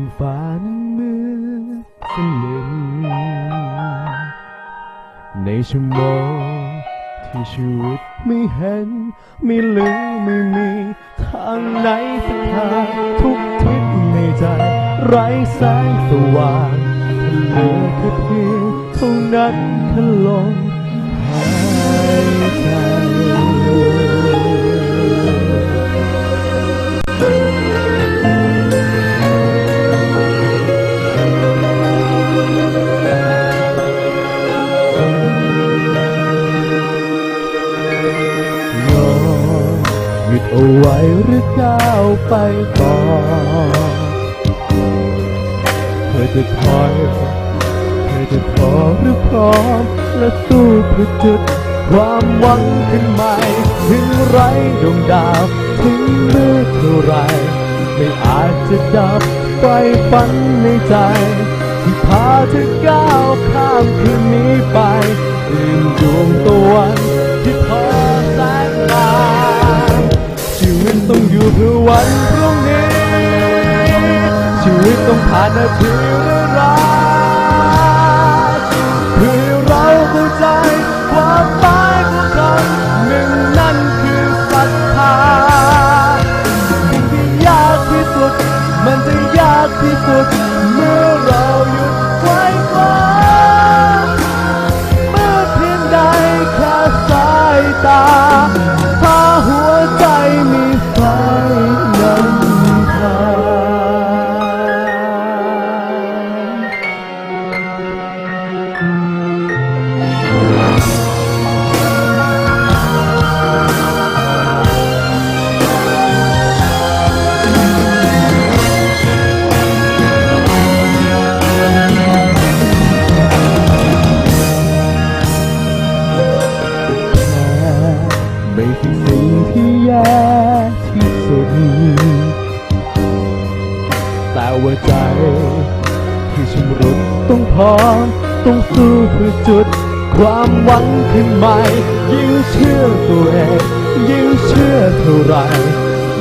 นฟ้านั้นมือสนิมในชั่วโมงที่ชีวิตไม่เห็น ไม่เหลือไม่มี ทางไหนสักทางทุกทิศในใจ ไร้แสงสว่างเหลือแค่เพียงเท่านั้นพลมหายใจ เอาไว้หรือก้าวไปต่อเธอจะถอยเธอจะท้อหรือพร้อม และสู้เพื่อจุด ความหวังขึ้นใหม่ ถึงไรดวงดาว ถึงมืดเท่าไร ไม่อาจจะดับไฟฝันในใจ ที่พาเธอก้าวข้ามคืนนี้ไป ต้องผ่านนาทีร้ายเพื่อเราเข้าใจความหมายของคำหนึ่งนั่นคือศรัทธาสิ่งที่ยากที่สุด มันจะยากที่สุด เมื่อเราหยุดไว้ก่อนเมื่อเพียงใดแค่สายตา ไม่ใช่สิ่งที่แย่ที่สุด แต่ว่าใจ ที่ชำรุดต้องพร้อมต้องสู้เพื่อจุด ความหวังขึ้นใหม่ ยิ่งเชื่อตัวเอง ยิ่งเชื่อเท่าไร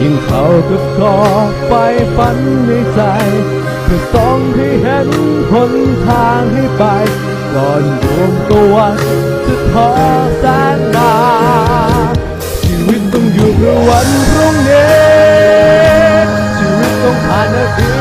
ยิ่งเขาก็ก่อไฟฝันในใจเพื่อส่องให้เห็นหนทางให้ไป ก่อนดวงตะวันจะทอแสง เพื่อวันพรุ่งนี้ชีวิตต้องผ่านนาที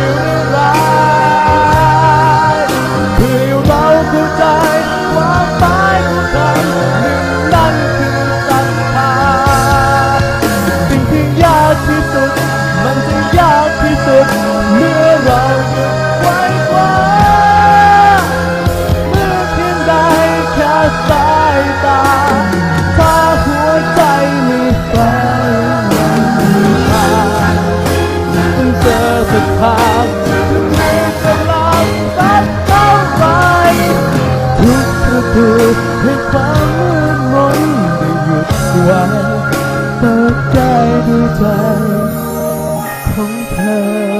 ให้ความมืดมนได้หยุดไวเปิดใจด้วยใจของเธอ